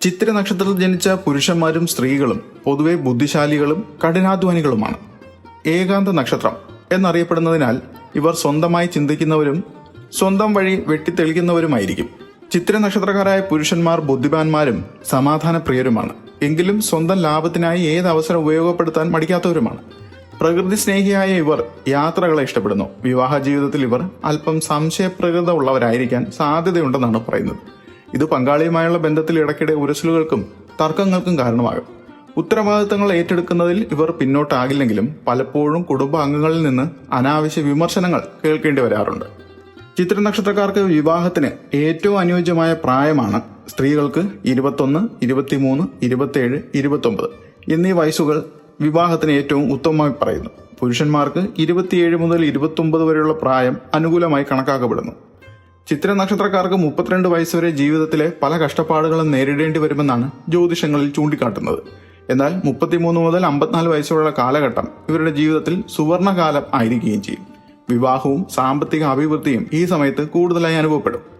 ചിത്തിര നക്ഷത്രത്തിൽ ജനിച്ച പുരുഷന്മാരും സ്ത്രീകളും പൊതുവെ ബുദ്ധിശാലികളും കഠിനാധ്വാനികളുമാണ്. ഏകാന്ത നക്ഷത്രം എന്നറിയപ്പെടുന്നതിനാൽ ഇവർ സ്വന്തമായി ചിന്തിക്കുന്നവരും സ്വന്തം വഴി വെട്ടിത്തെളിക്കുന്നവരുമായിരിക്കും. ചിത്ര നക്ഷത്രക്കാരായ പുരുഷന്മാർ ബുദ്ധിമാന്മാരും സമാധാനപ്രിയരുമാണ്. എങ്കിലും സ്വന്തം ലാഭത്തിനായി ഏത് അവസരം ഉപയോഗപ്പെടുത്താൻ മടിക്കാത്തവരുമാണ്. പ്രകൃതി സ്നേഹിയായ ഇവർ യാത്രകളെ ഇഷ്ടപ്പെടുന്നു. വിവാഹ ജീവിതത്തിൽ ഇവർ അല്പം സംശയപ്രകൃത ഉള്ളവരായിരിക്കാൻ സാധ്യതയുണ്ടെന്നാണ് പറയുന്നത്. ഇത് പങ്കാളിയുമായുള്ള ബന്ധത്തിൽ ഇടയ്ക്കിടെ ഉരസലുകൾക്കും തർക്കങ്ങൾക്കും കാരണമാകും. ഉത്തരവാദിത്തങ്ങൾ ഏറ്റെടുക്കുന്നതിൽ ഇവർ പിന്നോട്ടാകില്ലെങ്കിലും പലപ്പോഴും കുടുംബാംഗങ്ങളിൽ നിന്ന് അനാവശ്യ വിമർശനങ്ങൾ കേൾക്കേണ്ടി വരാറുണ്ട്. ചിത്ര നക്ഷത്രക്കാർക്ക് വിവാഹത്തിന് ഏറ്റവും അനുയോജ്യമായ പ്രായമാണ് സ്ത്രീകൾക്ക് ഇരുപത്തൊന്ന് ഇരുപത്തിമൂന്ന് ഇരുപത്തേഴ് ഇരുപത്തൊമ്പത് എന്നീ വയസ്സുകൾ വിവാഹത്തിന് ഏറ്റവും ഉത്തമമായി പറയുന്നു. പുരുഷന്മാർക്ക് ഇരുപത്തിയേഴ് മുതൽ ഇരുപത്തൊമ്പത് വരെയുള്ള പ്രായം അനുകൂലമായി കണക്കാക്കപ്പെടുന്നു. ചിത്ര നക്ഷത്രക്കാർക്ക് മുപ്പത്തിരണ്ട് വയസ്സുവരെ ജീവിതത്തിലെ പല കഷ്ടപ്പാടുകളും നേരിടേണ്ടി വരുമെന്നാണ് ജ്യോതിഷങ്ങളിൽ ചൂണ്ടിക്കാട്ടുന്നത്. എന്നാൽ മുപ്പത്തിമൂന്ന് മുതൽ അമ്പത്തിനാല് വയസ്സുള്ള കാലഘട്ടം ഇവരുടെ ജീവിതത്തിൽ സുവർണകാലം ആയിരിക്കുകയും ചെയ്യും. വിവാഹവും സാമ്പത്തിക അഭിവൃദ്ധിയും ഈ സമയത്ത് കൂടുതലായി അനുഭവപ്പെടും.